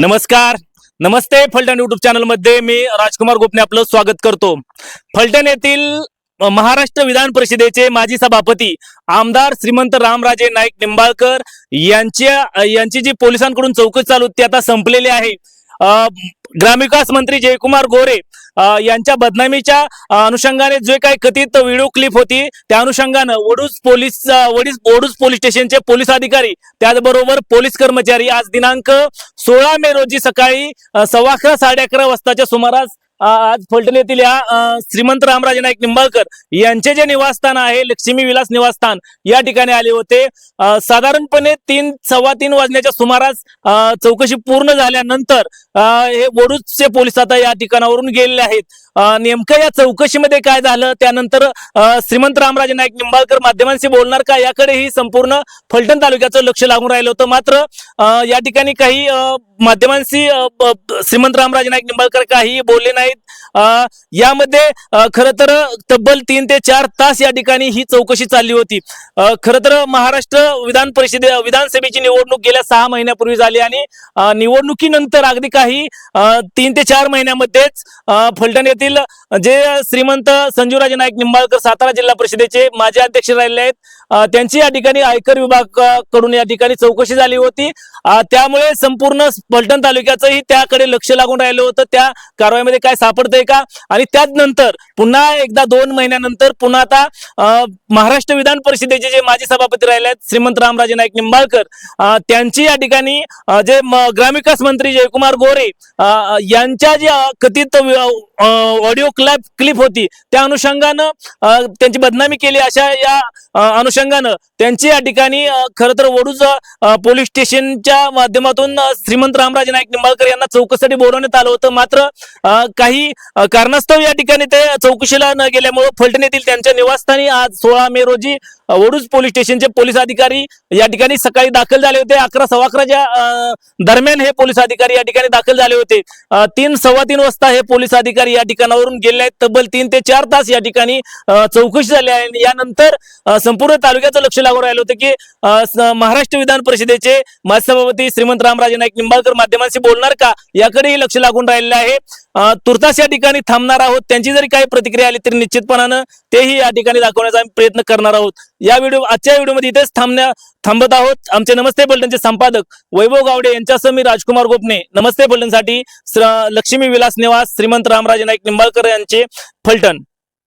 नमस्कार. नमस्ते फलटण युट्यूब चॅनलमध्ये मी राजकुमार गोपने आपलं स्वागत करतो. फलटण येथील महाराष्ट्र विधान परिषदेचे माजी सभापती आमदार श्रीमंत रामराजे नाईक निंबाळकर यांच्या यांची जी पोलिसांकडून चौकशी चालू होती ती आता संपलेली आहे. ग्रामविकास मंत्री जयकुमार गोरे यांच्या बदनामीच्या अनुषंगाने जे काही कथित व्हिडिओ क्लिप होती त्या अनुषंगानं वडूज पोलीस वडीस वडूज पोलीस स्टेशनचे पोलीस अधिकारी त्याचबरोबर पोलीस कर्मचारी आज दिनांक सोळा मे रोजी सकाळी सव्वा अकरा साडे अकरा वाजताच्या सुमारास आज फलटण येथील या श्रीमंत रामराजे नाईक निंबाळकर यांचे जे निवासस्थान आहे लक्ष्मी विलास निवासस्थान या ठिकाणी आले होते. साधारणपणे तीन सव्वा तीन वाजण्याच्या सुमारास चौकशी पूर्ण झाल्यानंतर हे वडूजचे पोलीस आता या ठिकाणावरून गेलेले आहेत. नेमकं या चौकशीमध्ये काय झालं? त्यानंतर श्रीमंत रामराजे नाईक निंबाळकर माध्यमांशी बोलणार का? याकडेही संपूर्ण फलटण तालुक्याचं लक्ष लागून राहिलं होतं. मात्र या ठिकाणी काही माध्यमांशी श्रीमंत रामराजे नाईक निंबाळकर काही बोलले नाहीत. यामध्ये खर खरं तर तब्बल तीन ते चार तास या ठिकाणी ही चौकशी चालली होती. खरं तर महाराष्ट्र विधान परिषदे विधानसभेची निवडणूक गेल्या सहा महिन्यापूर्वी झाली आणि निवडणुकीनंतर अगदी काही तीन ते चार महिन्यामध्येच फलटण येथील जे श्रीमंत संजीवराजे नाईक निंबाळकर सातारा जिल्हा परिषदेचे माजी अध्यक्ष राहिले आहेत त्यांची या ठिकाणी आयकर विभागकडून या ठिकाणी चौकशी झाली होती. त्यामुळे संपूर्ण पलटण तालुक्याचंही त्याकडे लक्ष लागून राहिलं होतं. त्या कारवाईमध्ये काय सापडतंय का? आणि त्यानंतर पुन्हा एकदा दोन महिन्यानंतर पुन्हा आता महाराष्ट्र विधान परिषदेचे जे माजी सभापती राहिले आहेत श्रीमंत रामराजे नाईक निंबाळकर त्यांची या ठिकाणी जे ग्रामविकास मंत्री जयकुमार गोरे यांच्या ज्या कथित ऑडिओ क्लॅप क्लिप होती त्या अनुषंगानं त्यांची बदनामी केली. अशा या अनुषंगानं त्यांची या ठिकाणी खरं तर वडूज पोलीस स्टेशनच्या माध्यमातून श्रीमंत रामराजे नाईक निंबाळकर यांना चौकशीसाठी बोलवण्यात आलं होतं. मात्र काही कारणास्तव या ठिकाणी ते चौकशीला न गेल्यामुळे फलटण येथील त्यांच्या निवासस्थानी आज सोळा मे रोजी वडूज पोलीस स्टेशनचे पोलीस अधिकारी या ठिकाणी सकाळी दाखल झाले होते. अकरा सव्वा अकराच्या दरम्यान हे पोलीस अधिकारी या ठिकाणी दाखल झाले होते. तीन सव्वा तीन वाजता हे पोलीस अधिकारी या ठिकाणावरून गेले आहेत तब्बल तीन ते चार तास या ठिकाणी चौकशी झाली आहे यानंतर संपूर्ण तालुक्याचं लक्ष लागून राहिलं होतं की महाराष्ट्र विधान परिषदेचे माजी सभापती श्रीमंत रामराजे नाईक निंबाळकर माध्यमांशी बोलणार का? याकडेही लक्ष लागून राहिलेलं आहे. तुर्तास या ठिकाणी थांबणार आहोत. त्यांची जरी काही प्रतिक्रिया आली तरी निश्चितपणानं तेही या ठिकाणी दाखवण्याचा आम्ही प्रयत्न करणार आहोत. या व्हिडिओ आजच्या व्हिडिओमध्ये इथेच थांबण्या थांबत आहोत. आमचे नमस्ते पलटणचे संपादक वैभव गावडे यांच्यासह मी राजकुमार गोपने नमस्ते पलटणसाठी लक्ष्मी विलास निवास श्रीमंत रामराजे नाईक निंबाळकर यांचे फलटण.